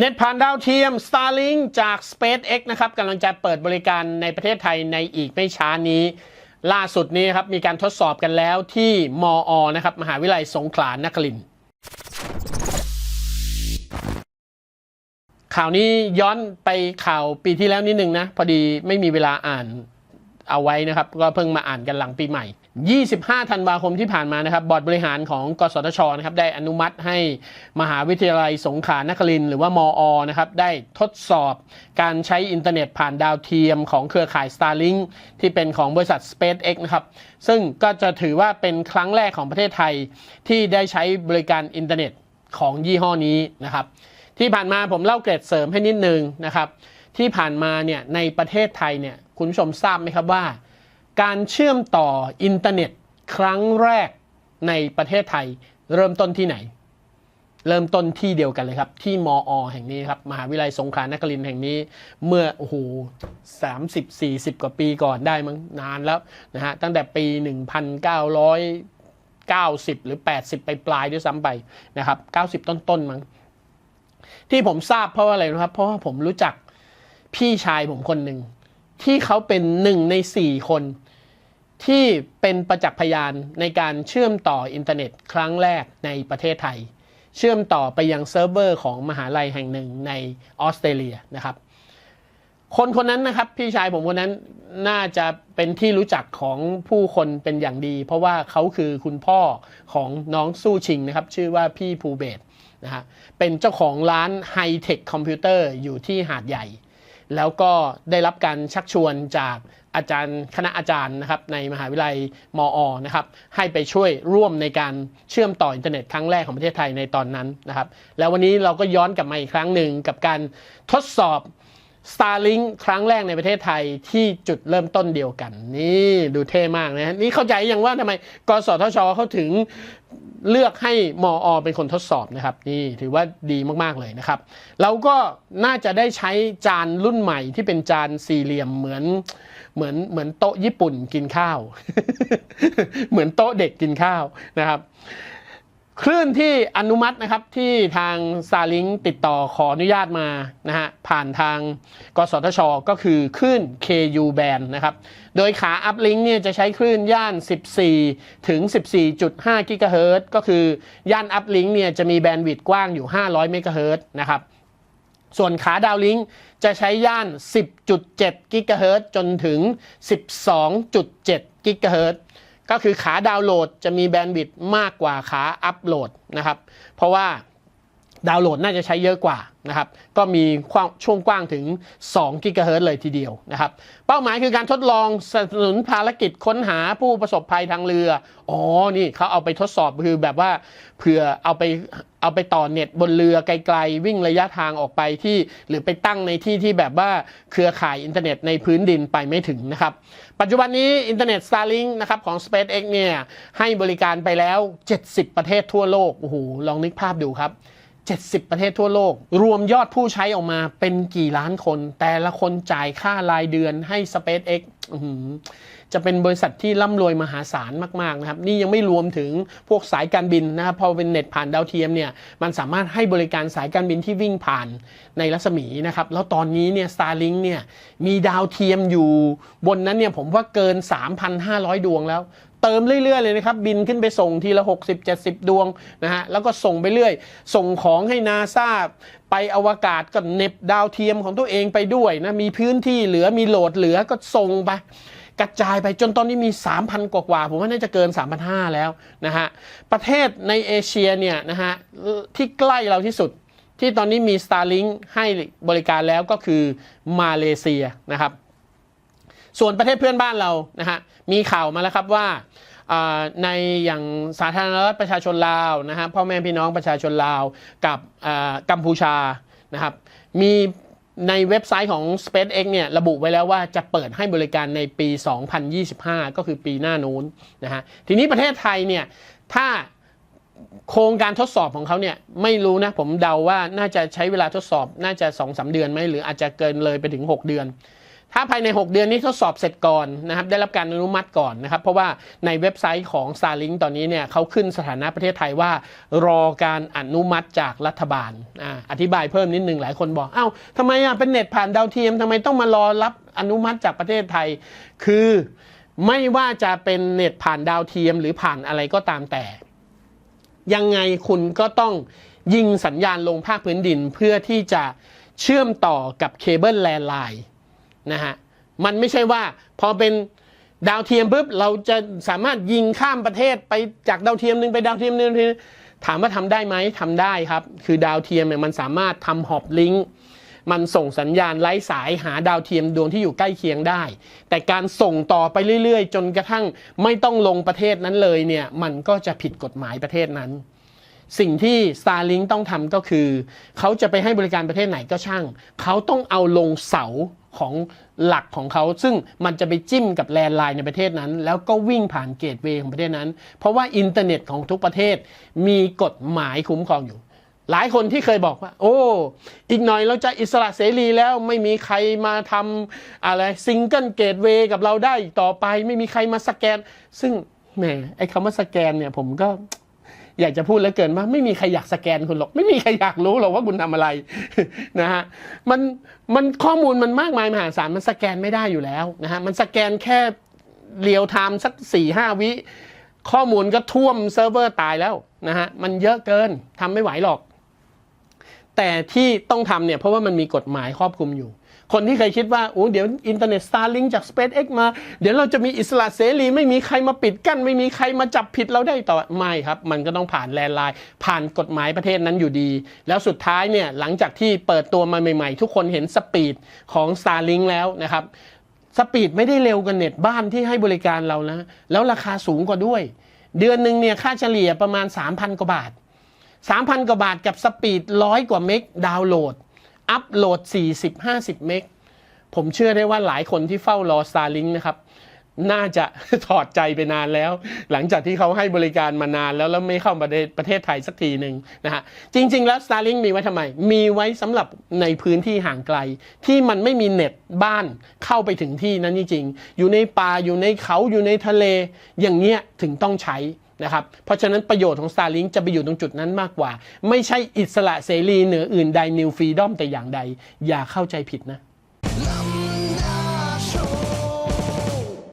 เน็ตผ่านดาวเทียม Starlink จาก SpaceX นะครับกำลังจะเปิดบริการในประเทศไทยในอีกไม่ช้านี้ ล่าสุดนี้ครับมีการทดสอบกันแล้วที่มออนะครับมหาวิทยาลัยสงขลานครินทร์ข่าวนี้ย้อนไปข่าวปีที่แล้วนิดนึงนะ พอดีไม่มีเวลาอ่าน เอาไว้นะครับ ก็เพิ่งมาอ่านกันหลังปีใหม่ 25 ธันวาคมที่ผ่านมานะครับ บอร์ดบริหารของกสทชนะครับได้อนุมัติให้มหาวิทยาลัยสงขลานครินทร์หรือว่ามอนะครับได้ทดสอบการใช้อินเทอร์เน็ตผ่านดาวเทียมของเครือข่าย Starlink ที่เป็นของบริษัท SpaceX นะครับ ซึ่งก็จะถือว่าเป็นครั้งแรกของประเทศไทยที่ได้ใช้บริการอินเทอร์เน็ตของยี่ห้อนี้นะครับ ที่ผ่านมาผมเล่าเกร็ดเสริมให้นิดนึงนะครับ ที่ผ่านมาเนี่ยในประเทศไทยเนี่ยคุณผู้ชมทราบไหมครับว่า การเชื่อมต่ออินเทอร์เน็ตครั้งแรกในประเทศไทย เริ่มต้นที่ไหน เริ่มต้นที่เดียวกันเลยครับ ที่มออแห่งนี้ครับมหาวิทยาลัยสงขลานครินทร์แห่งนี้ เมื่อโอ้โหสามสิบสี่สิบกว่าปีก่อนได้มั้งนานแล้วนะฮะตั้งแต่ปี1990หรือ80ไปปลายๆด้วยซ้ำไปนะครับ90ต้นๆมั้งที่ผมทราบเพราะว่าอะไรนะครับ เพราะว่าผมรู้จัก พี่ชายผมคนหนึ่งที่เขาเป็นหนึ่งในสี่คน ที่เป็นประจักษ์พยานในการเชื่อมต่ออินเทอร์เน็ตครั้งแรกในประเทศไทย เชื่อมต่อไปยังเซิร์ฟเวอร์ของมหาลัยแห่งหนึ่งในออสเตรเลียนะครับ คนคนนั้นนะครับพี่ชายผมคนนั้นน่าจะเป็นที่รู้จักของผู้คนเป็นอย่างดี เพราะว่าเขาคือคุณพ่อของน้องสู้ชิงนะครับ ชื่อว่าพี่ภูเบศนะฮะเป็นเจ้าของร้านไฮเทคคอมพิวเตอร์อยู่ที่หาดใหญ่ แล้วก็ได้รับการชักชวนจากอาจารย์คณะอาจารย์นะครับในมหาวิทยาลัยมอนะครับให้ไปช่วยร่วมในการเชื่อมต่ออินเทอร์เน็ตครั้งแรกของประเทศไทยในตอนนั้นนะครับ แล้ววันนี้เราก็ย้อนกลับมาอีกครั้งหนึ่งกับการทดสอบ Starlink ครั้งแรกในประเทศไทยที่จุดเริ่มต้นเดียวกัน นี่ดูเท่มากนะนี่เข้าใจยังว่าทำไมกสทชเขาถึงเลือกให้มออเป็นคนทดสอบนะครับ นี่ถือว่าดีมากๆเลยนะครับ เราก็น่าจะได้ใช้จานรุ่นใหม่ที่เป็นจานสี่เหลี่ยมเหมือนเหมือนเหมือนโต๊ะญี่ปุ่นกินข้าว เหมือนโต๊ะเด็กกินข้าวนะครับ คลื่นที่อนุมัตินะครับที่ทาง s t a r l i n k ติดต่อขออนุญาตมานะฮะผ่านทางกสทช ก็คือคลื่น KU band นะครับ โดยขาอัพลิงเนี่ยจะใช้คลื่นย่าน 14 ถึง 14.5 กิกะเฮิรตซ์ก็คือย่านอัพลิงเนี่ยจะมีแบนด์วิดต์กว้างอยู่ 500 เมกะเฮิรตซ์นะครับ ส่วนขาดาวลิงจะใช้ย่าน 10.7 กิกะเฮิรตซ์จนถึง 12.7 กิกะเฮิรตซ์ ก็คือขาดาวน์โหลดจะมีแบนด์วิดต์มากกว่าขาอัพโหลดนะครับ เพราะว่า ดาวน์โหลดน่าจะใช้เยอะกว่านะครับ ก็มีช่วงกว้างถึง2กิกะเฮิรตเลยทีเดียวนะครับ เป้าหมายคือการทดลองสนับสนุนภารกิจค้นหาผู้ประสบภัยทางเรือ อ๋อ นี่เขาเอาไปทดสอบคือแบบว่าเผื่อเอาไปเอาไปต่อเน็ตบนเรือไกลๆ วิ่งระยะทางออกไปที่ หรือไปตั้งในที่ที่แบบว่าเครือข่ายอินเทอร์เน็ตในพื้นดินไปไม่ถึงนะครับ ปัจจุบันนี้อินเทอร์เน็ต Starlink นะครับของ SpaceX เนี่ยให้บริการไปแล้ว 70 ประเทศทั่วโลกโอ้โหลองนึกภาพดูครับ 70 ประเทศทั่วโลก รวมยอดผู้ใช้ออกมาเป็นกี่ล้านคน แต่ละคนจ่ายค่ารายเดือนให้ SpaceX จะเป็นบริษัทที่ร่ำรวยมหาศาลมาก ๆ นะครับ นี่ยังไม่รวมถึงพวกสายการบินนะครับ พอเป็นเน็ตผ่านดาวเทียมเนี่ย มันสามารถให้บริการสายการบินที่วิ่งผ่านในรัศมีนะครับ แล้วตอนนี้เนี่ย Starlink เนี่ยมีดาวเทียมอยู่บนนั้นเนี่ยผมว่าเกิน 3,500 ดวงแล้ว เติมเรื่อยๆเลยนะครับ บินขึ้นไปส่งทีละ 60-70 ดวงนะฮะแล้วก็ส่งไปเรื่อย ส่งของให้นาซาไปอวกาศก็เน็บดาวเทียมของตัวเองไปด้วยนะมีพื้นที่เหลือมีโหลดเหลือก็ส่งไปกระจายไปจนตอนนี้มี 3,000 กว่ากว่า ผมว่าน่าจะเกิน 3,500 แล้วนะฮะ ประเทศในเอเชียเนี่ยนะฮะ ที่ใกล้เราที่สุด ที่ตอนนี้มี Starlink ให้บริการแล้วก็คือมาเลเซียนะครับ ส่วนประเทศเพื่อนบ้านเรานะฮะมีข่าวมาแล้วครับว่าในอย่างสาธารณรัฐประชาชนลาวนะฮะพ่อแม่พี่น้องประชาชนลาวกับกัมพูชานะครับมีในเว็บไซต์ของ SpaceX เนี่ยระบุไว้แล้วว่าจะเปิดให้บริการในปี 2025 ก็คือปีหน้านู้นนะฮะทีนี้ประเทศไทยเนี่ยถ้าโครงการทดสอบของเขาเนี่ยไม่รู้นะผมเดาว่าน่าจะใช้เวลาทดสอบน่าจะ2อสเดือนไหมหรืออาจจะเกินเลยไปถึง 6 เดือน ถ้าภายใน 6 เดือนนี้ทดสอบเสร็จก่อนนะครับได้รับการอนุมัติก่อนนะครับ เพราะว่าในเว็บไซต์ของ Starlink ตอนนี้เนี่ยเขาขึ้นสถานะประเทศไทยว่า รอการอนุมัติจากรัฐบาลออธิบายเพิ่มนิดนึงหลายคนบอกเอ้าทำไมอะเป็นเน็ตผ่านดาวเทียมทำไมต้องมารอรับอนุมัติจากประเทศไทย คือไม่ว่าจะเป็นเน็ตผ่านดาวเทียมหรือผ่านอะไรก็ตามแต่ ยังไงคุณก็ต้องยิงสัญญาณลงภาคพื้นดินเพื่อที่จะเชื่อมต่อกับเคเบิลแลนด์ไลน์ นะฮะมันไม่ใช่ว่าพอเป็นดาวเทียมปุ๊บเราจะสามารถยิงข้ามประเทศไปจากดาวเทียมหนึ่งไปดาวเทียมหนึ่งถามว่าทำได้ไหมทำได้ครับ คือดาวเทียมเนี่ยมันสามารถทำฮอปลิงก์มันส่งสัญญาณไร้สายหาดาวเทียมดวงที่อยู่ใกล้เคียงได้ แต่การส่งต่อไปเรื่อยๆ จนกระทั่งไม่ต้องลงประเทศนั้นเลยเนี่ยมันก็จะผิดกฎหมายประเทศนั้น สิ่งที่ Starlink ต้องทำก็คือ เขาจะไปให้บริการประเทศไหนก็ช่าง เขาต้องเอาลงเสาของหลักของเขา ซึ่งมันจะไปจิ้มกับแลนด์ไลน์ในประเทศนั้น แล้วก็วิ่งผ่านเกตเวย์ของประเทศนั้น เพราะว่าอินเทอร์เน็ตของทุกประเทศมีกฎหมายคุ้มครองอยู่ หลายคนที่เคยบอกว่า โอ้ อีกหน่อยเราจะอิสระเสรีแล้วไม่มีใครมาทำอะไรซิงเกิลเกตเวย์กับเราได้อีกต่อไป ไม่มีใครมาสแกน ซึ่งแหมไอ้คำว่าสแกนเนี่ยผมก็ อยากจะพูดแล้วเกินว่าไม่มีใครอยากสแกนคุณหรอก ไม่มีใครอยากรู้หรอกว่าคุณทำอะไรนะฮะมันมันข้อมูลมันมากมายมหาศาลมันสแกนไม่ได้อยู่แล้วนะฮะมันสแกนแค่เรียวไทม์สักสี่ห้าวิข้อมูลก็ท่วมเซิร์ฟเวอร์ตายแล้วนะฮะมันเยอะเกินทำไม่ไหวหรอก แต่ที่ต้องทำเนี่ยเพราะว่ามันมีกฎหมายครอบคลุมอยู่ คนที่เคยคิดว่าโอ้เดี๋ยวอินเทอร์เน็ต Starlink จาก SpaceX มา เดี๋ยวเราจะมีอิสระเสรี ไม่มีใครมาปิดกั้น ไม่มีใครมาจับผิดเราได้ต่อไม่ครับ มันก็ต้องผ่านแลนไลน์ผ่านกฎหมายประเทศนั้นอยู่ดี แล้วสุดท้ายเนี่ยหลังจากที่เปิดตัวมาใหม่ๆ ทุกคนเห็นสปีดของ Starlink แล้วนะครับสปีดไม่ได้เร็วกว่าเน็ตบ้านที่ให้บริการเรานะ แล้วราคาสูงกว่าด้วย เดือนหนึ่งเนี่ยค่าเฉลี่ยประมาณ 3,000 กว่าบาท 3,000 กว่าบาทกับสปีดร้อยกว่าเมกดาวน์โหลด อัพโหลด 40-50 เมก ผมเชื่อได้ว่าหลายคนที่เฝ้ารอ Starlink นะครับ น่าจะถอดใจไปนานแล้ว หลังจากที่เขาให้บริการมานานแล้ว แล้วไม่เข้าประเทศประเทศไทยสักทีหนึ่งนะฮะ จริง ๆ แล้ว Starlink มีไว้ทำไม มีไว้สำหรับในพื้นที่ห่างไกล ที่มันไม่มีเน็ตบ้านเข้าไปถึงที่นั้นจริงๆ อยู่ในป่าอยู่ในเขาอยู่ในทะเล อย่างเงี้ยถึงต้องใช้ นะครับ เพราะฉะนั้นประโยชน์ของ Starlink จะไปอยู่ตรงจุดนั้นมากกว่า ไม่ใช่อิสระเสรีเหนืออื่นใด New Freedom แต่อย่างใด อย่าเข้าใจผิดนะ